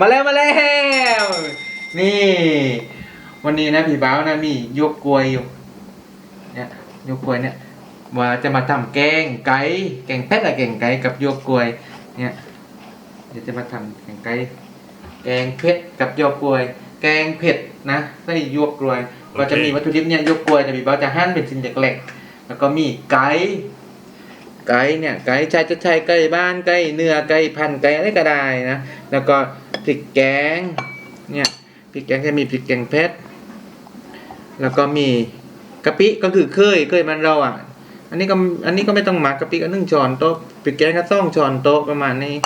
มาแล้วมาแล้ว นี่ วันนี้นะพี่บ้าวนะมียกกลวยอยู่เนี่ยยกกลวยเนี่ยว่าจะมาทำแกงไก่แกงแพะกับแกงไก่กับยกกลวย เนี่ยเดี๋ยวจะมาทำแกงไก่แกงเผ็ดกับยกกลวย แกงเผ็ดนะใส่ยกกลวย ก็จะมีวัตถุดิบเนี่ยยกกลวยแต่พี่บ้าวจะหั่นเป็นชิ้นเล็กๆแล้วก็มีไก่ไก่เนี่ยไก่ใช้จะใช้ไก่บ้านไก่เนื้อไก่พันไก่อะไรก็ได้นะแล้วก็ ริกแกงเนี่ยพริกแกงจะมีพริกแกงเพชรแล้วก็มีกะปิก็คือเคยเคยมันเราอะ อันนี้ก็อันนี้ก็ไม่ต้องหมักกะปิก็นึ่งช้อนโต๊ะพริกแกงก็ต้องช้อนโต๊ะประมาณนี้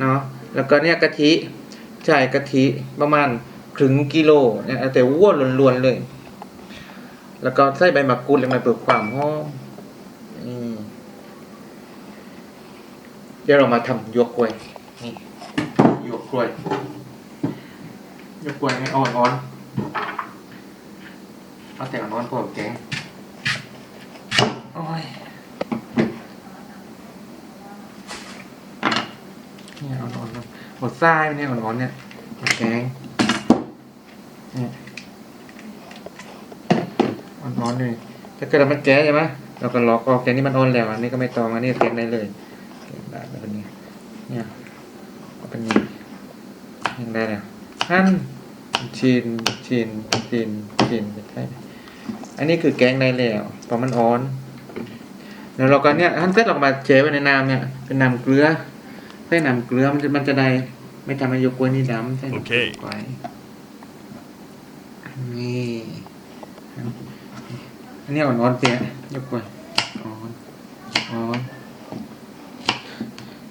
เนาะแล้วก็เนี่ยกะทิใช่กะทิประมาณครึ่งกิโลเนี่ยแต่วัวล้วนๆเลย แล้วก็ใส่ใบมะกรูดลงไปเพื่อความหอมนี่เดี๋ยวเรามาทำยวกกล้วย กล้วยยกกล้วยให้อ่อนอ่อนเอาแต่อ่อนอ่อนพอแกงโอ้ยเนี่ยอ่อนอ่อนหมดทรายเนี่ยอ่อนอ่อนเนี่ยแกงเนี่ยอ่อนอ่อนๆเลยถ้าเกิดเรามันแก้ใช่ไหมเราก็ล็อกออกแกงนี่มันอ่อนแล้วอันนี้ก็ไม่ตองอันนี้แกงได้เลยแบบนี้เนี่ยก็เป็นนี้ ยังได้แล้วหั่นชินชินชินชินใช่อันนี้คือแกงได้แล้วพอมันอ่อนแล้วเราก็เนี่ยหั่นเสร็จเราก็มาเจไว้ในน้ำเนี่ยเป็นน้ำเกลือใส่น้ำเกลือมันจะมันจะได้ ไม่ทำให้ยกกล้วยนี่ดำใส่น้ำเกลือไว้นี่อันนี้อ่อนๆเปียยกกล้วยอ่อนอ่อน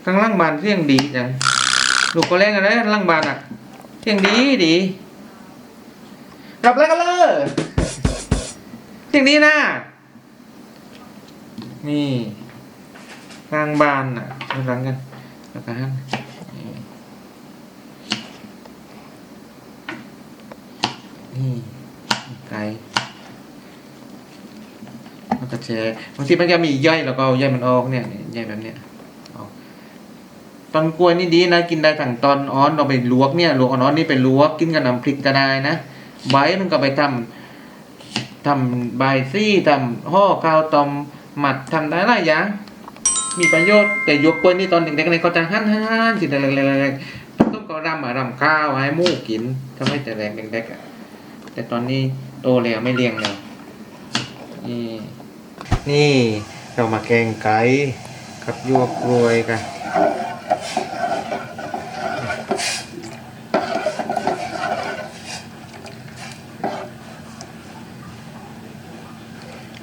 ข้างล่างบานเสียงดีจัง ลูกก็เล่นกันเลยล่างบานอะเสียงดีดีรับแล้วกันเลยเสียงดีนะนี่ข้างบานอะมาฟังกันแล้วกันนี่ไก่แล้วก็แชร์บางทีมันจะมีย่อยแล้วก็ย่อยมันออกเนี่ยเนี่ยย่อยแบบเนี้ย ตอนกล้วยนี่ดีนะกินได้ทั้งตอนอ่อนเราไปลวกเนี่ยลวกอ่อนนี่ไปลวกกินกับน้ำพริกก็ได้นะใบมันก็ไปทำทำใบซี่ทำห่อข้าวต้มหมัดทำได้หลายอย่างมีประโยชน์แต่ยกกล้วยนี่ตอนเด็กๆเนี่ยเขาจะหั่นหั่นสิเล็กๆๆต้องก็รำอะรำข้าวให้มูกินทำให้แต่แรงเด็กๆแต่ตอนนี้โตแล้วไม่เลี้ยงแล้วนี่นี่เรามาแกงไก่กับยวกกล้วยกัน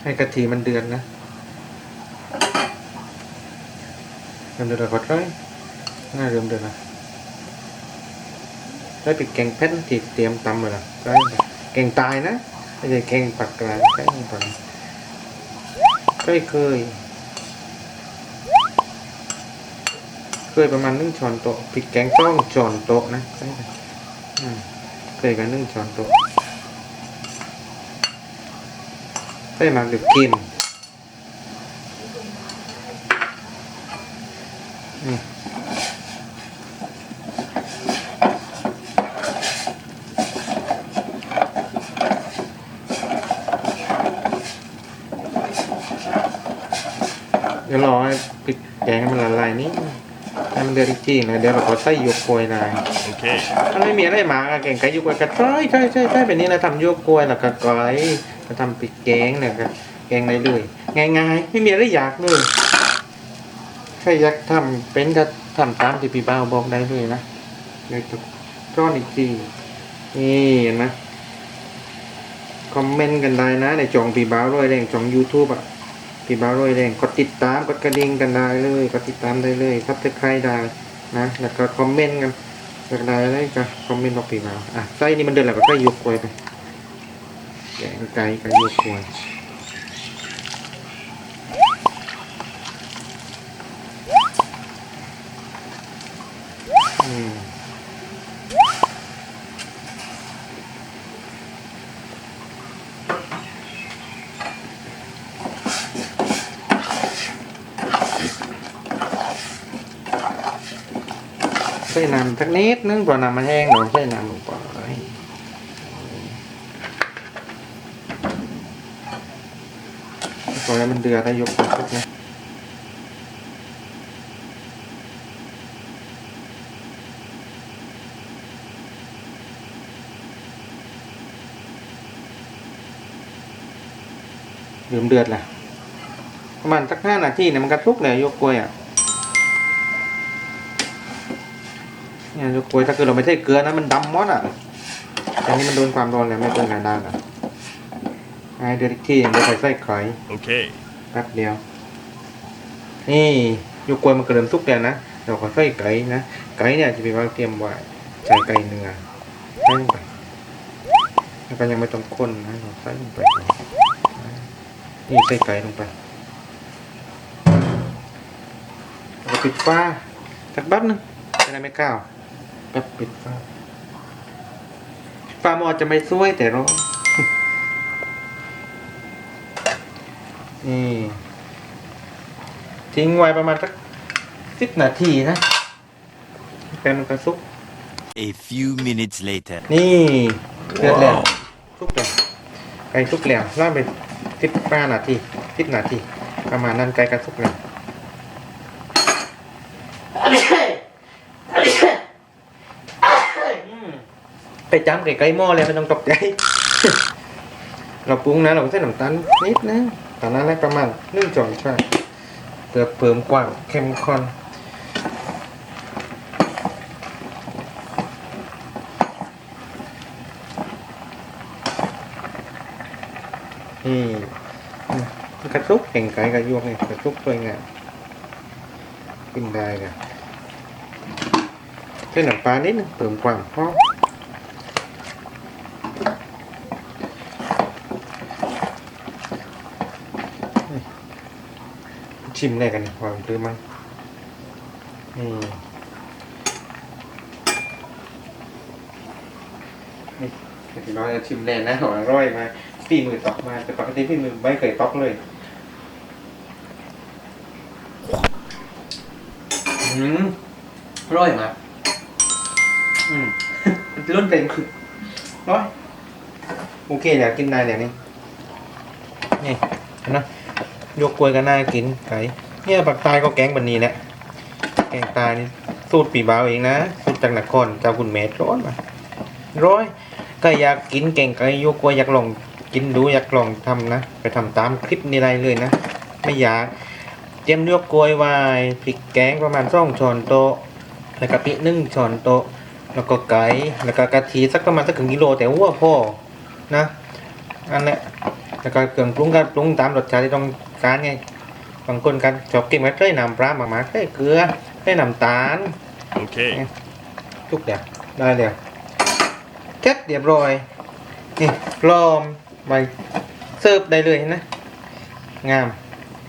ให้กะทิมันเดือนนะมันเดือนก็ได้ง่ายเริ่มเดือนนะได้ปิดแกงเพชรที่เตรียมตำเลยนะได้แกงตายนะไม่ใช่แกงปักกลางใช่ตอนเคยเคย เคยประมาณหนึ่งช้อนโต๊ะพริกแกงต้องช้อนโต๊ะนะเคยกันหนึ่งช้อนโต๊ะ ใส่หมักหรือกินนี่เดี๋ยวรอให้พริกแกงให้มันละลายนิดนึงให้มันเดือดจริงๆนะเดี๋ยวเราก็ใส่หยวกกล้วยได้ Okay. มันไม่มีอะไรหมาอะแกงไก่ยุกกล้วยก็ใช่ใช่ใช่ใช่แบบนี้เราทำยุกกล้วยแล้วก็ก้อย เราทำปิดแกงเนี่ยก็แกงได้เลยง่ายๆ ไม่มีอะไรยากเลยใครอยากทำเป็นก็ทำตามที่พี่บ้าวบอกได้เลยนะเดี๋ยวจะก้อนอีกทีนี่เห็นไหมคอมเมนต์กันได้นะในจองพี่บ้าวร้อยแรงจอง YouTube อะพี่บ้าวร้อยแรงกดติดตามกดกระดิ่งกันได้เลยกดติดตามได้เลยทับจะใครได้นะแล้วก็คอมเมนต์กันอยากได้อะไรก็คอมเมนต์บอกพี่มาอะไส้นี่มันเดินแล้วก็ไส้ยกกล้วยไป แกงไก่กับยกกล้วยอืมไส้น้ำสักนิดนึงเพราะน้ำมันแห้งเราใส่น้ำลงไป พอแล้มันเดือดแล้ยกมันขึ้นนะเริ่มเดือดแล้วประมาณสักห้านาทีเนี่ยมันกระทุกเลยยกกล้วยอะเนี่ยยกกล้วยถ้าเกิดเราไม่ใช่เกลือนะมันดำมดอะแต่นี่มันโดนความร้อนแล้วไม่เป็นไรได้อะ ไอ้เดือดอีกทีเดี๋ยวใส่ไส้ไข่ Okay. แป๊บเดียว นี่ยกกล้วยมันกระเริ่มสุกแล้วนะเราก็ใส่ไก่นะไก่เนี่ยจะเป็นว่าเตรียมไว้ใส่ไก่เนื้อใส่ลงไปแล้วก็ยังไม่ต้องคนนะเราใส่ลงไปก่อนนี่ใส่ไก่ลงไปแล้วก็ปิดฟ้าสักแป๊บนึงจะได้ไม่ก้าวแป๊บปิดฟ้าฟ้ามันอาจจะไม่สวยแต่ร้อน นี่ทิ้งไว้ประมาณสักสิบนาทีนะแป้งมันกระซุก A few minutes later. นี่เดือดแล้วซุกแล้วไก่ซุกแล้วล่าไปสิบห้านาทีสิบนาที ประมาณนั้นไก่กระซุกแล้วไปจำไก่ไก่หม้อเลยไม่ต้องตกใจเราปรุงนะเราใส่น้ำตาลนิดนะ ตอนนั้นแรกประมาณหนึ่งช้อนชาเพื่อเพิ่มความเข้มข้นนี่กระซุกแข่งไก่กับยวกนี่กระซุกสวยงามกินได้กันใส่น้ำปลานิดนึงเพิ่มความหอม ชิมได้กันความคือมั้งนี่นี่พี่น้อยจะชิมแน่นะของอร่อยมาฝีมือตอกมา แต่ปกติฝีมือไม่เคยตอกเลยอืมร่อยมากอืมรุ่นเต็มคือร้อยโอเคอยากกินได้เลยนี่นี่นไหม ยกกล้วยก็น่ากินไก่เนี่ยปากใตายก็แกงบันนี้แหละแกงตายนี่สูตรปีบ่าวเองนะสูตรจากนครเจ้าคุณเมตรร้อนมาร้อยก็อยากกินแกงไก่ยกกล้วยอยากลองกินดูอยากลองทำนะ ไปทำตามคลิปนี้ได้เลยนะ ไม่อยากเตรียมยกกล้วยไว้พริกแกงประมาณสองช้อนโต๊ะแล้วกะปิหนึ่งช้อนโต๊ะแล้วก็ไก่แล้วก็กะทิสักประมาณสักครึ่งกิโลแต่ว่าพ่อนะอันนี้แล้วก็เครื่องปรุงก็ปรุงตามรสชาติที่ต้อง การไงบางคนกันชอบกินไม่ใส่น้ำปลามากๆใส่เกลือใส่น้ำตาล Okay. ทุกอย่างได้เลยเสร็จเรียบร้อยนี่พร้อมไปเสิร์ฟได้เลยนะงาม